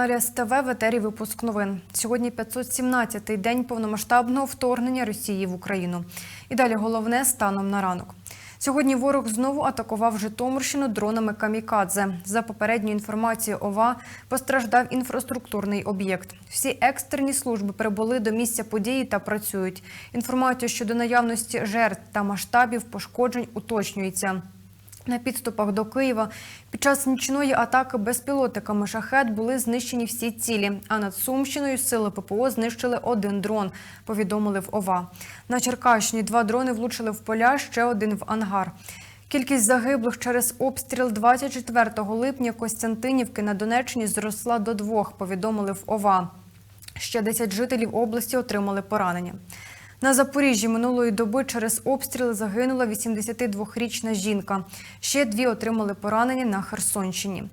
Телеканалі СТВ в етері випуск новин. Сьогодні 517-й день повномасштабного вторгнення Росії в Україну. І далі головне станом на ранок. Сьогодні ворог знову атакував Житомирщину дронами камікадзе. За попередньою інформацією ОВА постраждав інфраструктурний об'єкт. Всі екстрені служби прибули до місця події та працюють. Інформацію щодо наявності жертв та масштабів пошкоджень уточнюється. На підступах до Києва під час нічної атаки безпілотниками шахет були знищені всі цілі. А над Сумщиною сили ППО знищили один дрон. Повідомили в ОВА. На Черкащині два дрони влучили в поля, ще один в ангар. Кількість загиблих через обстріл 24 липня Костянтинівки на Донеччині зросла до двох. Повідомили в ОВА. Ще 10 жителів області отримали поранення. На Запоріжжі минулої доби через обстріли загинула 82-річна жінка. Ще дві отримали поранення на Херсонщині.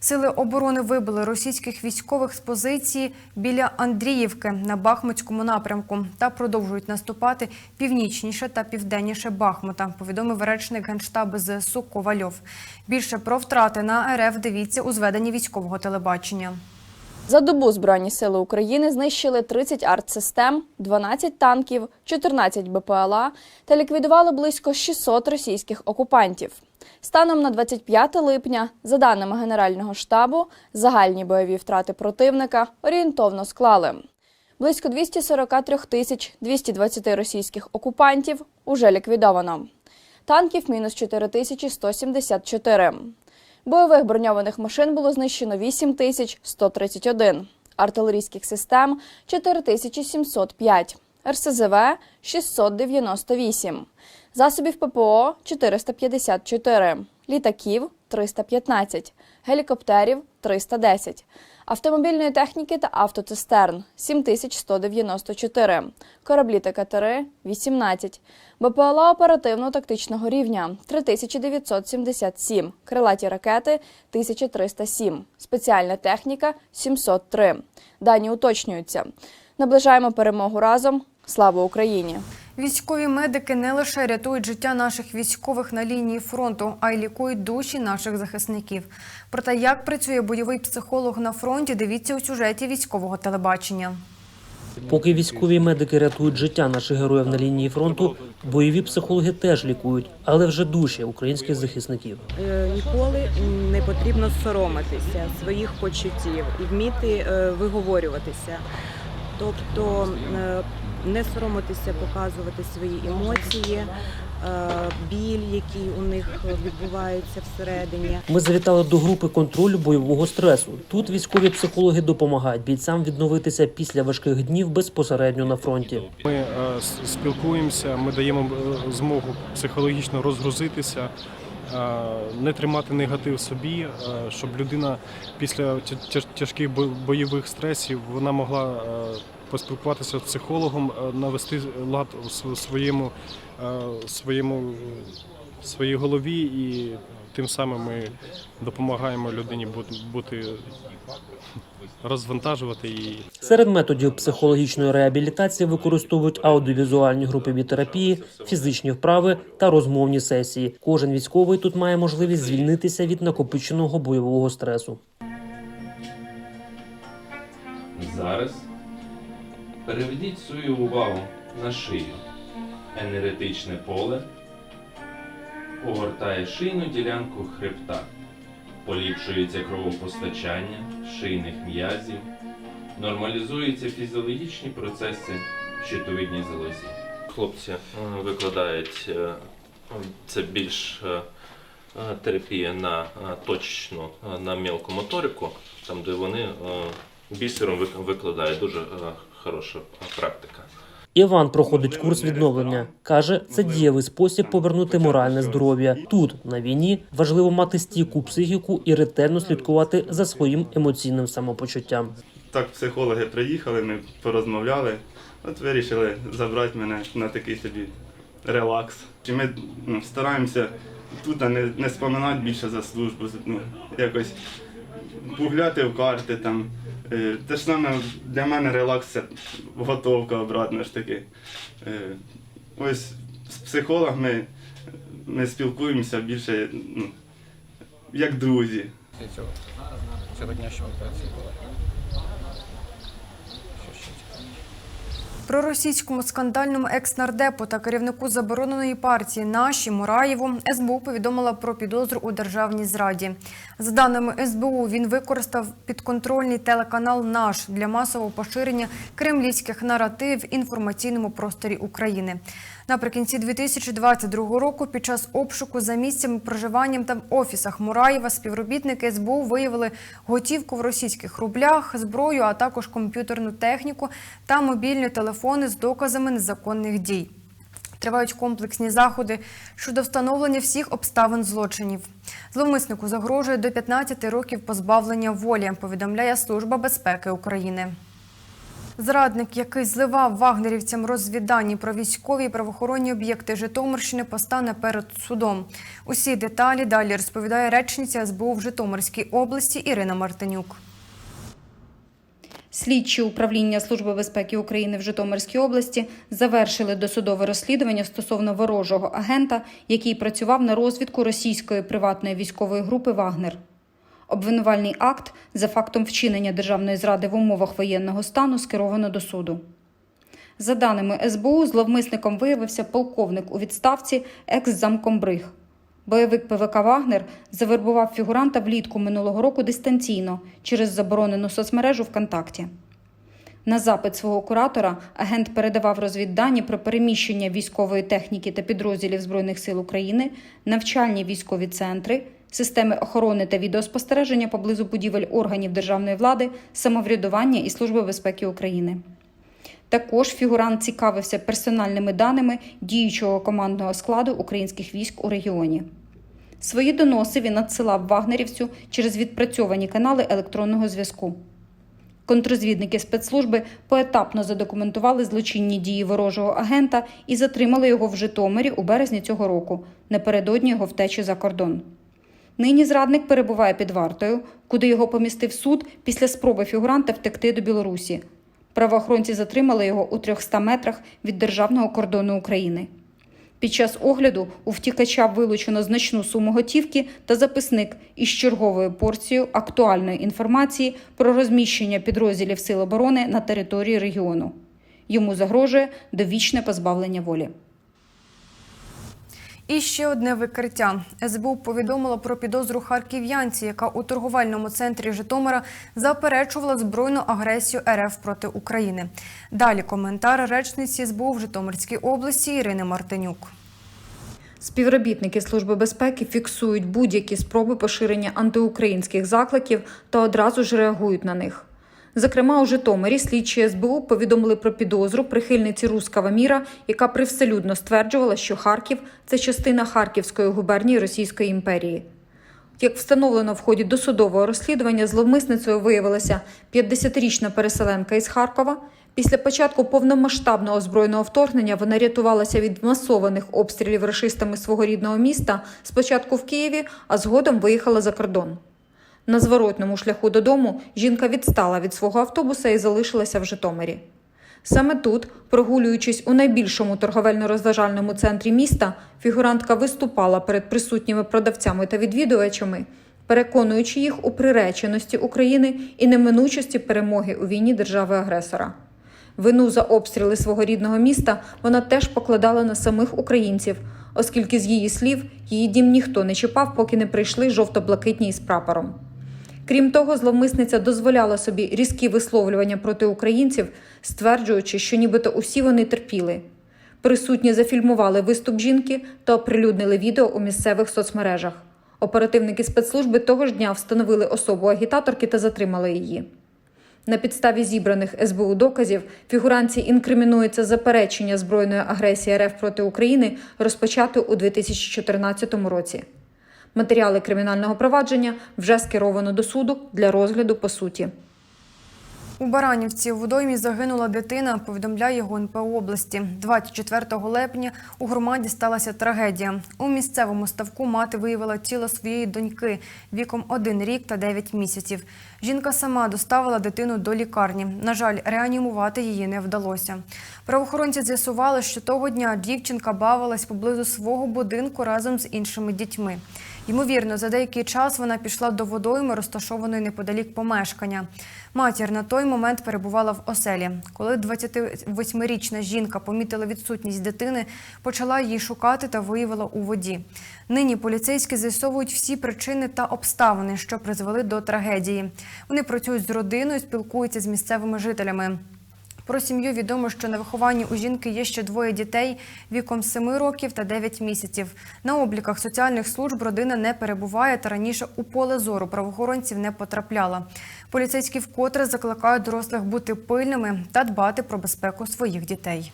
Сили оборони вибили російських військових з позиції біля Андріївки на Бахмутському напрямку та продовжують наступати північніше та південніше Бахмута, повідомив речник генштабу ЗСУ Ковальов. Більше про втрати на РФ дивіться у зведенні військового телебачення. За добу Збройні сили України знищили 30 артсистем, 12 танків, 14 БПЛА та ліквідували близько 600 російських окупантів. Станом на 25 липня, за даними Генерального штабу, загальні бойові втрати противника орієнтовно склали. Близько 243 тисяч 220 російських окупантів уже ліквідовано. Танків мінус 4174. Бойових броньованих машин було знищено 8131, артилерійських систем 4705, РСЗВ 698, засобів ППО 454, літаків 315, гелікоптерів 310, автомобільної техніки та автоцистерн 7194, кораблі та катери 18, БПЛА оперативно-тактичного рівня 3977, крилаті ракети 1307, спеціальна техніка 703. Дані уточнюються. Наближаємо перемогу разом. Слава Україні! Військові медики не лише рятують життя наших військових на лінії фронту, а й лікують душі наших захисників. Про те, як працює бойовий психолог на фронті, дивіться у сюжеті військового телебачення. Поки військові медики рятують життя наших героїв на лінії фронту, бойові психологи теж лікують, але вже душі українських захисників. Е, Ніколи не потрібно соромитися своїх почуттів і вміти е, виговорюватися. Тобто е, не соромитися показувати свої емоції, е, біль, який у них відбувається всередині. Ми завітали до групи контролю бойового стресу. Тут військові психологи допомагають бійцям відновитися після важких днів безпосередньо на фронті. Ми е, спілкуємося, ми даємо е, змогу психологічно розгрузитися, не тримати негатив собі, щоб людина після тяжких бо- бойових стресів вона могла поспілкуватися з психологом, е, навести лад у своєму, е, своєму своїй голові, і тим самим ми допомагаємо людині бути- бути розвантажувати її. Серед методів психологічної реабілітації використовують аудіовізуальні групові терапії, фізичні вправи та розмовні сесії. Кожен військовий тут має можливість звільнитися від накопиченого бойового стресу. Зараз переведіть свою увагу на шию. Енергетичне поле огортає шийну ділянку хребта, поліпшується кровопостачання шийних м'язів, нормалізуються фізіологічні процеси в щитовидній залозі. Хлопці е, викладають е, це більш е, терапія на точну на мілку моторику, там де вони бісером викладають дуже хороша практика. Іван проходить курс відновлення. каже, це дієвий спосіб повернути моральне здоров'я. Тут на війні важливо мати стійку психіку і ретельно слідкувати за своїм емоційним самопочуттям. Так, психологи приїхали, ми порозмовляли. От вирішили забрати мене на такий собі релакс. І Ми ну, стараємося тут не, не споминати більше за службу, ну, якось погуляти в карти там. Е, Те ж саме для мене релакс це готовка обратно ж таки. Е, Ось з психологами ми спілкуємося більше, ну, як друзі. Зараз цього дня, що операція була. Що ще цікаво? Про російському скандальному екс-нардепу та керівнику забороненої партії наші Мураєву СБУ повідомила про підозру у державній зраді. За даними СБУ, він використав підконтрольний телеканал Наш для масового поширення кремлівських наратив в інформаційному просторі України. Наприкінці 2022 року, під час обшуку за місцями проживанням та в офісах Мураєва, співробітники СБУ виявили готівку в російських рублях, зброю, а також комп'ютерну техніку та мобільні телефони з доказами незаконних дій. Тривають комплексні заходи щодо встановлення всіх обставин злочинів. Зловмиснику загрожує до 15 років позбавлення волі, повідомляє Служба безпеки України. Зрадник, який зливав вагнерівцям розвіддані про військові і правоохоронні об'єкти Житомирщини, постане перед судом. Усі деталі далі розповідає речниця СБУ в Житомирській області Ірина Мартинюк. Слідчі управління Служби безпеки України в Житомирській області завершили досудове розслідування стосовно ворожого агента, який працював на розвідку російської приватної військової групи Вагнер. Обвинувальний акт за фактом вчинення державної зради в умовах воєнного стану скеровано до суду. За даними СБУ, зловмисником виявився полковник у відставці екс-замкомбриг. Бойовик ПВК Вагнер завербував фігуранта влітку минулого року дистанційно через заборонену соцмережу ВКонтакті. На запит свого куратора агент передавав розвіддані про переміщення військової техніки та підрозділів Збройних сил України, навчальні військові центри, системи охорони та відеоспостереження поблизу будівель органів державної влади, самоврядування і Служби безпеки України. Також фігурант цікавився персональними даними діючого командного складу українських військ у регіоні. Свої доноси він надсилав вагнерівцю через відпрацьовані канали електронного зв'язку. Контррозвідники спецслужби поетапно задокументували злочинні дії ворожого агента і затримали його в Житомирі у березні цього року, напередодні його втечі за кордон. Нині зрадник перебуває під вартою, куди його помістив суд після спроби фігуранта втекти до Білорусі. Правоохоронці затримали його у 300 метрах від державного кордону України. Під час огляду у втікача вилучено значну суму готівки та записник із черговою порцією актуальної інформації про розміщення підрозділів Сил оборони на території регіону. Йому загрожує довічне позбавлення волі. І ще одне викриття. СБУ повідомила про підозру харків'янці, яка у торговельному центрі Житомира заперечувала збройну агресію РФ проти України. Далі коментар речниці СБУ в Житомирській області Ірини Мартинюк. Співробітники Служби безпеки фіксують будь-які спроби поширення антиукраїнських закликів та одразу ж реагують на них. Зокрема, у Житомирі слідчі СБУ повідомили про підозру прихильниці Рускава міра, яка привселюдно стверджувала, що Харків це частина Харківської губернії Російської імперії. Як встановлено в ході досудового розслідування, зловмисницею виявилася 50-річна переселенка із Харкова. Після початку повномасштабного збройного вторгнення вона рятувалася від масованих обстрілів рашистами свого рідного міста спочатку в Києві, а згодом виїхала за кордон. На зворотному шляху додому жінка відстала від свого автобуса і залишилася в Житомирі. Саме тут, прогулюючись у найбільшому торговельно-розважальному центрі міста, фігурантка виступала перед присутніми продавцями та відвідувачами, переконуючи їх у приреченості України і неминучості перемоги у війні держави-агресора. Вину за обстріли свого рідного міста вона теж покладала на самих українців, оскільки, з її слів, її дім ніхто не чіпав, поки не прийшли жовто-блакитні із прапором. Крім того, зловмисниця дозволяла собі різкі висловлювання проти українців, стверджуючи, що нібито усі вони терпіли. Присутні зафільмували виступ жінки та оприлюднили відео у місцевих соцмережах. Оперативники спецслужби того ж дня встановили особу агітаторки та затримали її. На підставі зібраних СБУ доказів фігуранці інкримінується заперечення збройної агресії РФ проти України, розпочати у 2014 році. Матеріали кримінального провадження вже скеровано до суду для розгляду по суті. У Баранівці у водоймі загинула дитина, повідомляє ГУНП області. 24 липня у громаді сталася трагедія. У місцевому ставку мати виявила тіло своєї доньки віком 1 рік та 9 місяців. Жінка сама доставила дитину до лікарні. На жаль, реанімувати її не вдалося. Правоохоронці з'ясували, що того дня дівчинка бавилась поблизу свого будинку разом з іншими дітьми. Ймовірно, за деякий час вона пішла до водойми, розташованої неподалік помешкання. Матір на той момент перебувала в оселі. Коли 28-річна жінка помітила відсутність дитини, почала її шукати та виявила у воді. Нині поліцейські з'ясовують всі причини та обставини, що призвели до трагедії. Вони працюють з родиною, спілкуються з місцевими жителями. Про сім'ю відомо, що на вихованні у жінки є ще двоє дітей віком 7 років та 9 місяців. На обліках соціальних служб родина не перебуває та раніше у поле зору правоохоронців не потрапляла. Поліцейські вкотре закликають дорослих бути пильними та дбати про безпеку своїх дітей.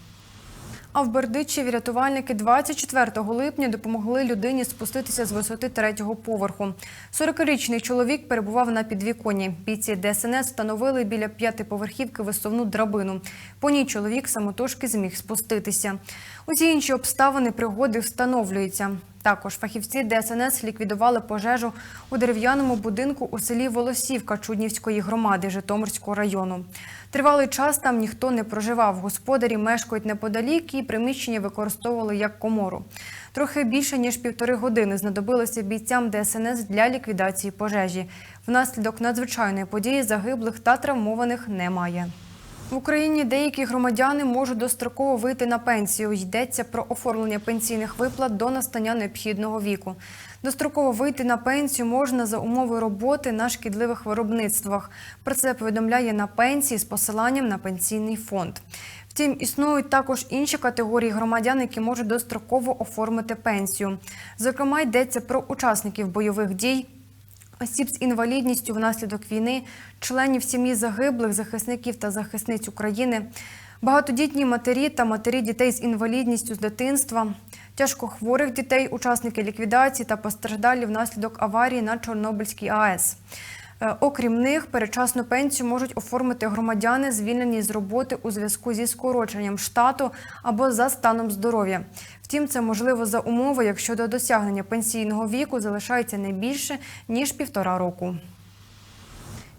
А в Бердичеві рятувальники 24 липня допомогли людині спуститися з висоти третього поверху. 40-річний чоловік перебував на підвіконні. Бійці ДСНС встановили біля п'ятиповерхівки висовну драбину. По ній чоловік самотужки зміг спуститися. Усі інші обставини пригоди встановлюються. Також фахівці ДСНС ліквідували пожежу у дерев'яному будинку у селі Волосівка Чуднівської громади Житомирського району. Тривалий час там ніхто не проживав. Господарі мешкають неподалік і приміщення використовували як комору. Трохи більше ніж півтори години знадобилося бійцям ДСНС для ліквідації пожежі. Внаслідок надзвичайної події загиблих та травмованих немає. В Україні деякі громадяни можуть достроково вийти на пенсію. Йдеться про оформлення пенсійних виплат до настання необхідного віку. Достроково вийти на пенсію можна за умови роботи на шкідливих виробництвах. Про це повідомляє на пенсії з посиланням на пенсійний фонд. Втім, існують також інші категорії громадян, які можуть достроково оформити пенсію. Зокрема, йдеться про учасників бойових дій, осіб з інвалідністю внаслідок війни, членів сім'ї загиблих, захисників та захисниць України, багатодітні матері та матері дітей з інвалідністю з дитинства, тяжкохворих дітей, учасники ліквідації та постраждалі внаслідок аварії на Чорнобильській АЕС. Е, Окрім них, передчасну пенсію можуть оформити громадяни, звільнені з роботи у зв'язку зі скороченням штату або за станом здоров'я. Втім, це можливо за умови, якщо до досягнення пенсійного віку залишається не більше ніж півтора року.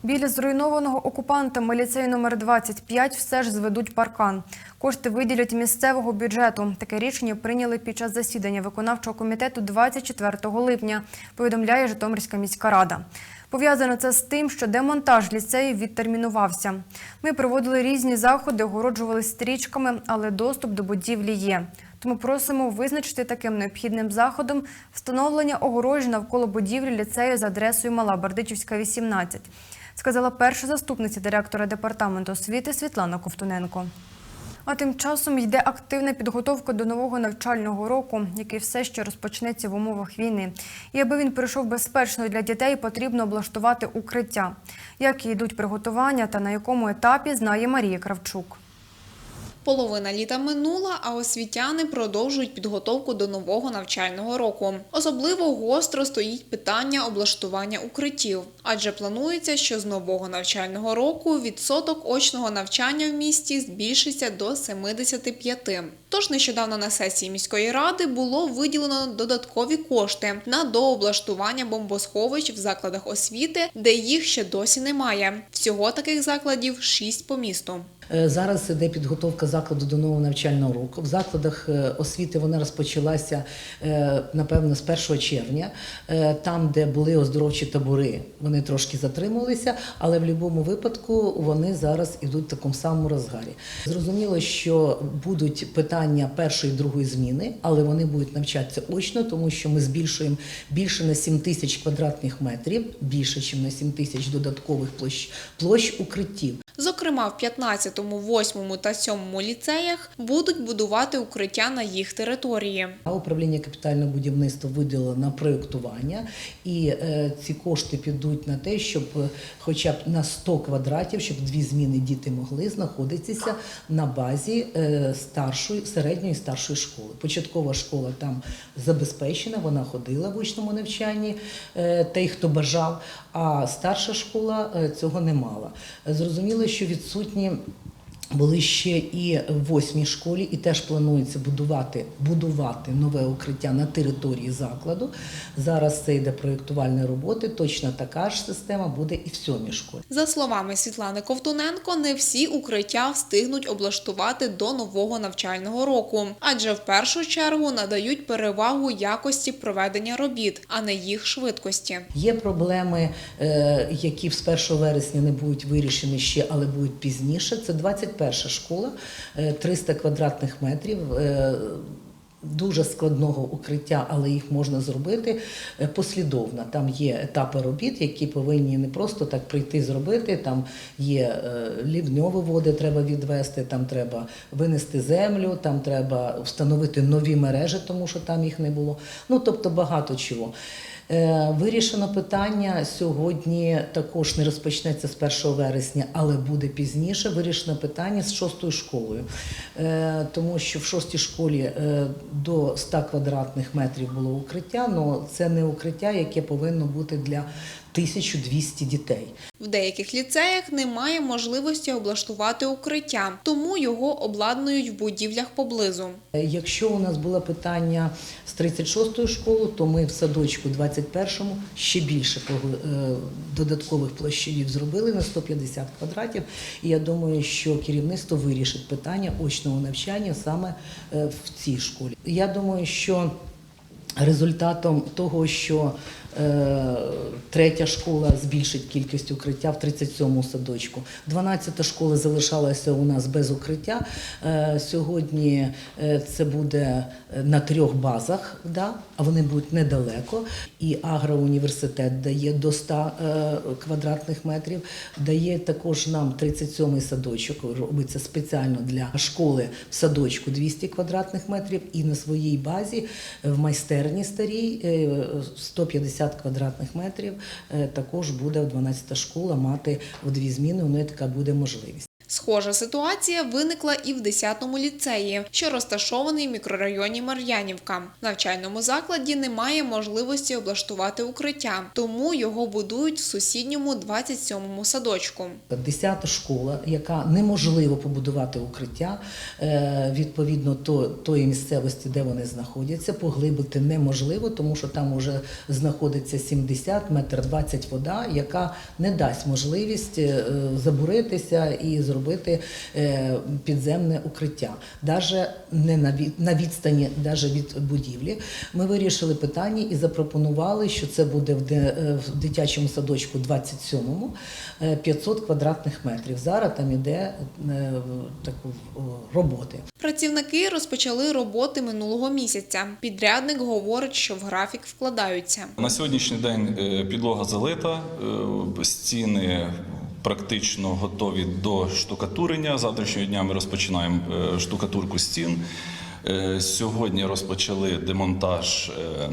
Біля зруйнованого окупантами ліцею номер 25 все ж зведуть паркан. Кошти виділять місцевого бюджету. Таке рішення прийняли під час засідання виконавчого комітету 24 липня, повідомляє Житомирська міська рада. Пов'язано це з тим, що демонтаж ліцею відтермінувався. Ми проводили різні заходи, огороджували стрічками, але доступ до будівлі є. Тому просимо визначити таким необхідним заходом встановлення огорожі навколо будівлі ліцею за адресою Мала Бердичівська, 18, сказала перша заступниця директора департаменту освіти Світлана Ковтуненко. А тим часом йде активна підготовка до нового навчального року, який все ще розпочнеться в умовах війни. І аби він пройшов безпечно для дітей, потрібно облаштувати укриття. Як йдуть приготування та на якому етапі, знає Марія Кравчук. Половина літа минула, а освітяни продовжують підготовку до нового навчального року. Особливо гостро стоїть питання облаштування укриттів, адже планується, що з нового навчального року відсоток очного навчання в місті збільшиться до 75. Тож нещодавно на сесії міської ради було виділено додаткові кошти на дооблаштування бомбосховищ в закладах освіти, де їх ще досі немає. Всього таких закладів шість по місту. Е, Зараз іде підготовка закладу до нового навчального року. В закладах е, освіти вона розпочалася е, напевно з 1 червня. Там, де були оздоровчі табори, вони трошки затримувалися, але в будь-якому випадку вони зараз ідуть в такому самому розгарі. Зрозуміло, що будуть питання першої другої зміни, але вони будуть навчатися очно, тому що ми збільшуємо більше на 7 тисяч квадратних метрів, більше ніж на 7 тисяч додаткових площ, площ укриттів. Зокрема, в 15, 8 та 7 ліцеях будуть будувати укриття на їх території. Управління капітального будівництва виділило на проєктування, і е, ці кошти підуть на те, щоб е, хоча б на 100 квадратів, щоб дві зміни діти могли знаходитися на базі е, старшої, середньої старшої школи. Початкова школа там забезпечена, вона ходила в учному навчанні, той, хто бажав, а старша школа цього не мала. Зрозуміло, що відсутні Були ще і в восьмій школі, і теж планується будувати, будувати нове укриття на території закладу. Зараз це йде проєктувальні роботи. Точно така ж система буде і в сьомій школі. За словами Світлани Ковтуненко, не всі укриття встигнуть облаштувати до нового навчального року, адже в першу чергу надають перевагу якості проведення робіт, а не їх швидкості. Є проблеми, е, які з 1 вересня не будуть вирішені ще, але будуть пізніше. Це 21 школа, е, 300 квадратних метрів. е, Дуже складного укриття, але їх можна зробити е, послідовно. Там є етапи робіт, які повинні не просто так прийти зробити. Там є е, лівньові води, треба відвести, там треба винести землю, там треба встановити нові мережі, тому що там їх не було. Ну тобто багато чого. Е, Вирішено питання сьогодні також не розпочнеться з 1 вересня, але буде пізніше. Вирішено питання з шостою школою, Е, тому що в шостій школі е, до 100 квадратних метрів було укриття, але це не укриття, яке повинно бути для 1200 дітей. В деяких ліцеях немає можливості облаштувати укриття, тому його обладнують в будівлях поблизу. Е, Якщо у нас було питання з 36-ї школи, то ми в садочку 21-му ще більше е, додаткових площадів зробили на 150 квадратів. І я думаю, що керівництво вирішить питання очного навчання саме е, в цій школі. Я думаю, що результатом того, що Е, третя школа збільшить кількість укриття в 37-му садочку. 12-та школа залишалася у нас без укриття. Е, сьогодні е, це буде на трьох базах, да? а вони будуть недалеко. І агроуніверситет дає до 100 квадратних метрів, дає також нам 37-й садочок, робиться спеціально для школи в садочку 200 квадратних метрів і на своїй базі в майстерні старій 150 50 квадратних метрів е, також буде 12-та школа мати в дві зміни. У неї така буде можливість. Схожа ситуація виникла і в 10-му ліцеї, що розташований в мікрорайоні Мар'янівка. В навчальному закладі немає можливості облаштувати укриття, тому його будують в сусідньому 27-му садочку. Десята школа, яка неможливо побудувати укриття е, відповідно то, тої місцевості, де вони знаходяться, поглибити неможливо, тому що там вже знаходиться 70 метр 20 вода, яка не дасть можливість е, забуритися і зробити е, підземне укриття, навіть не на відстані навіть від будівлі. Ми вирішили питання і запропонували, що це буде в, де, е, в дитячому садочку 27-му е, 500 квадратних метрів. Зараз там іде е, таку роботи. Працівники розпочали роботи минулого місяця. Підрядник говорить, що в графік вкладаються. На сьогоднішній день е, підлога залита, е, стіни практично готові до штукатурення. Завтрашнього дня ми розпочинаємо е, штукатурку стін. Е, Сьогодні розпочали демонтаж е,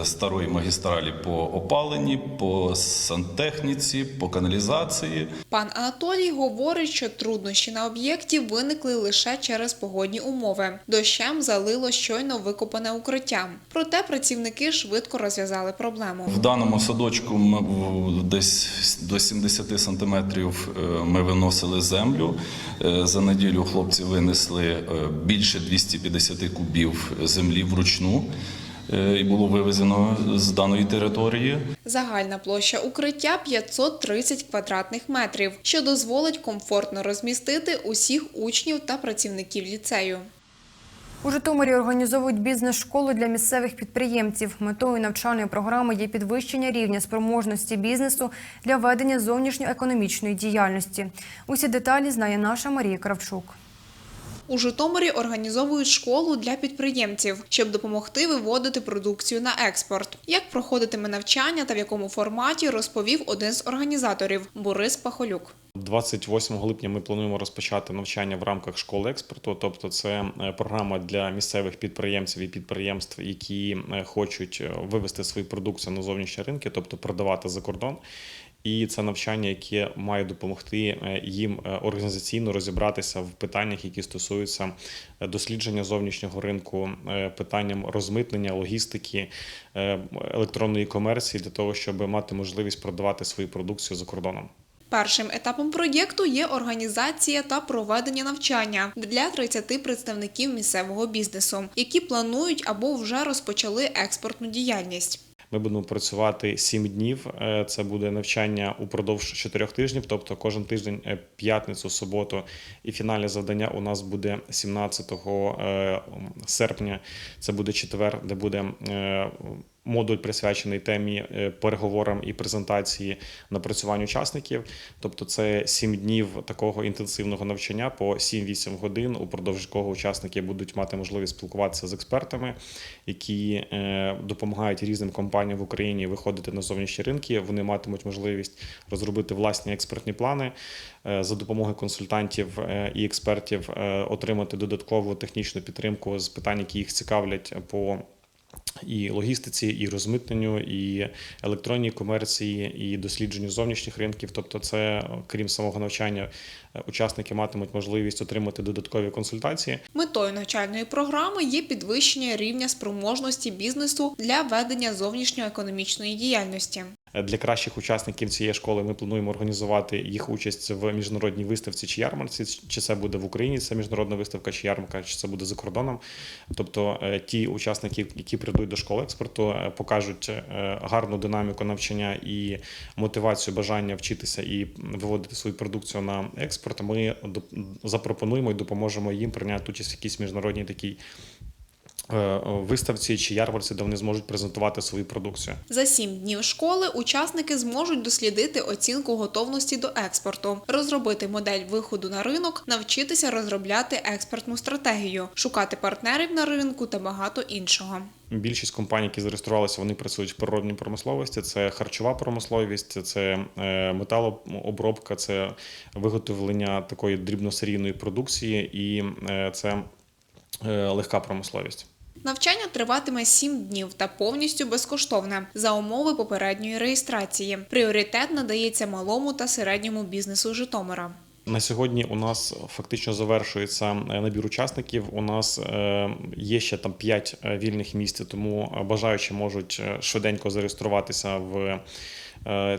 е, старої магістралі по опаленні, по сантехніці, по каналізації. Пан Анатолій говорить, що труднощі на об'єкті виникли лише через погодні умови. Дощем залило щойно викопане укриття. Проте працівники швидко розв'язали проблему. В даному садочку ми десь до 70 сантиметрів ми виносили землю. За неділю хлопці винесли більше 250 кубів землі вручну. е, І було вивезено з даної території. Загальна площа укриття 530 квадратних метрів, що дозволить комфортно розмістити усіх учнів та працівників ліцею. У Житомирі організовують бізнес-школу для місцевих підприємців. Метою навчальної програми є підвищення рівня спроможності бізнесу для ведення зовнішньоекономічної діяльності. Усі деталі знає наша Марія Кравчук. У Житомирі організовують школу для підприємців, щоб допомогти виводити продукцію на експорт. Як проходитиме навчання та в якому форматі, розповів один з організаторів Борис Пахолюк. 28 липня ми плануємо розпочати навчання в рамках школи експорту. Тобто, це е, програма для місцевих підприємців і підприємств, які е, хочуть е, вивести свою продукцію на зовнішні ринки, тобто продавати за кордон. І це навчання, яке має допомогти е, їм е, організаційно розібратися в питаннях, які стосуються е, дослідження зовнішнього ринку, питанням розмитнення, логістики, електронної комерції для того, щоб мати можливість продавати свою продукцію за кордоном. Першим етапом проєкту є організація та проведення навчання для 30 представників місцевого бізнесу, які планують або вже розпочали експортну діяльність. Ми будемо працювати 7 днів. Е, Це буде навчання упродовж 4 тижнів, тобто кожен тиждень, е, п'ятницю, суботу. І фінальне завдання у нас буде 17 е, серпня. Це буде четвер, де буде модуль присвячений темі е, переговорам і презентації напрацювань учасників. Тобто, це 7 днів такого інтенсивного навчання по 7-8 годин, упродовж якого учасники будуть мати можливість спілкуватися з експертами, які е, допомагають різним компаніям в Україні виходити на зовнішні ринки. Вони матимуть можливість розробити власні експертні плани е, за допомогою консультантів і експертів, отримати додаткову технічну підтримку з питань, які їх цікавлять по і логістиці, і розмитненню, і електронній комерції, і дослідженню зовнішніх ринків. Тобто, це крім самого навчання, е, учасники матимуть можливість отримати додаткові консультації. Метою навчальної програми є підвищення рівня спроможності бізнесу для ведення зовнішньоекономічної діяльності. Для кращих учасників цієї школи ми плануємо організувати їх участь в міжнародній виставці чи ярмарці. Чи це буде в Україні, це міжнародна виставка чи ярмарка, чи це буде за кордоном. Тобто е, ті учасники, які прийдуть до школи експорту, е, покажуть е, гарну динаміку навчання і мотивацію бажання вчитися і виводити свою продукцію на експорт. Ми запропонуємо і допоможемо їм прийняти участь в якійсь міжнародній такій виставці чи ярмарці, де вони зможуть презентувати свою продукцію. За сім днів школи учасники зможуть дослідити оцінку готовності до експорту, розробити модель виходу на ринок, навчитися розробляти експортну стратегію, шукати партнерів на ринку та багато іншого. Більшість компаній, які зареєструвалися, вони працюють в природній промисловості. Це харчова промисловість, це е, металообробка, це виготовлення такої дрібносерійної продукції і е, це е, легка промисловість. Навчання триватиме 7 днів та повністю безкоштовне за умови попередньої реєстрації. Пріоритет надається малому та середньому бізнесу Житомира. На сьогодні у нас фактично завершується е, набір учасників. У нас е, є ще там 5 вільних місць, тому е, бажаючі можуть е, швиденько зареєструватися в е,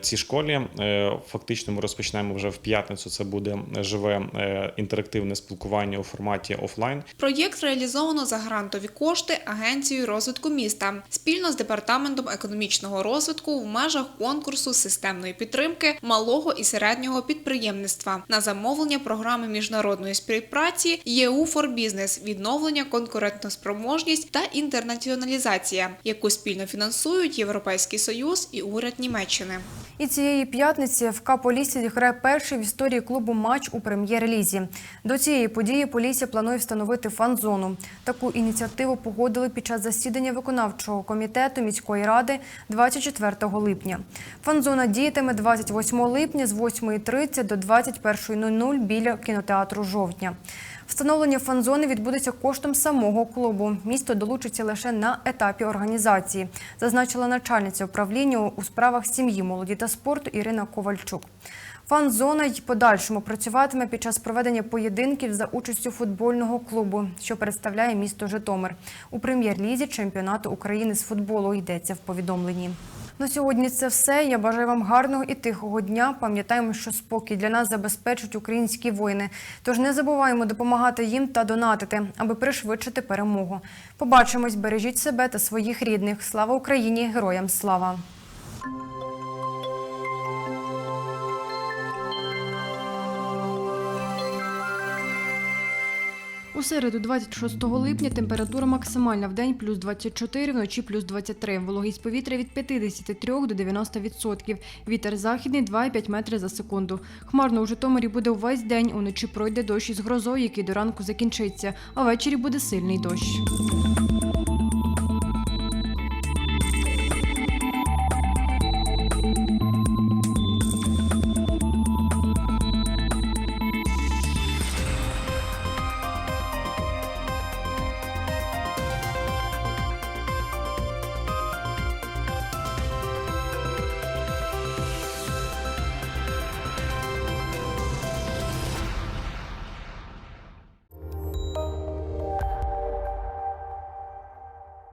цій школі. Е, Фактично ми розпочнемо вже в п'ятницю. Це буде живе е, інтерактивне спілкування у форматі офлайн. Проєкт реалізовано за грантові кошти Агенцією розвитку міста спільно з департаментом економічного розвитку в межах конкурсу системної підтримки малого і середнього підприємництва на замовлення програми міжнародної співпраці ЄУ for Business, відновлення конкурентоспроможність та інтернаціоналізація, яку спільно фінансують Європейський Союз і уряд Німеччини. І цієї п'ятниці ФК Полісся зіграє перший в історії клубу матч у прем'єр-лізі. До цієї події Полісся планує встановити фан-зону. Таку ініціативу погодили під час засідання виконавчого комітету міської ради 24 липня. Фан-зона діятиме 28 липня з 8.30 до 21.00 біля кінотеатру «Жовтня». Встановлення фан-зони відбудеться коштом самого клубу. Місто долучиться лише на етапі організації, зазначила начальниця управління у справах сім'ї, молоді та спорту Ірина Ковальчук. Фан-зона й подальшому працюватиме під час проведення поєдинків за участю футбольного клубу, що представляє місто Житомир. У прем'єр-лізі чемпіонату України з футболу йдеться в повідомленні. На сьогодні це все. Я бажаю вам гарного і тихого дня. Пам'ятаємо, що спокій для нас забезпечують українські воїни. Тож не забуваємо допомагати їм та донатити, аби пришвидшити перемогу. Побачимось, бережіть себе та своїх рідних. Слава Україні! Героям слава! У середу, 26 липня, температура максимальна в день плюс 24, вночі плюс 23. Вологість повітря від 53 до 90%. Вітер західний 2,5 метри за секунду. Хмарно у Житомирі буде увесь день. Уночі пройде дощ із грозою, який до ранку закінчиться, а ввечері буде сильний дощ.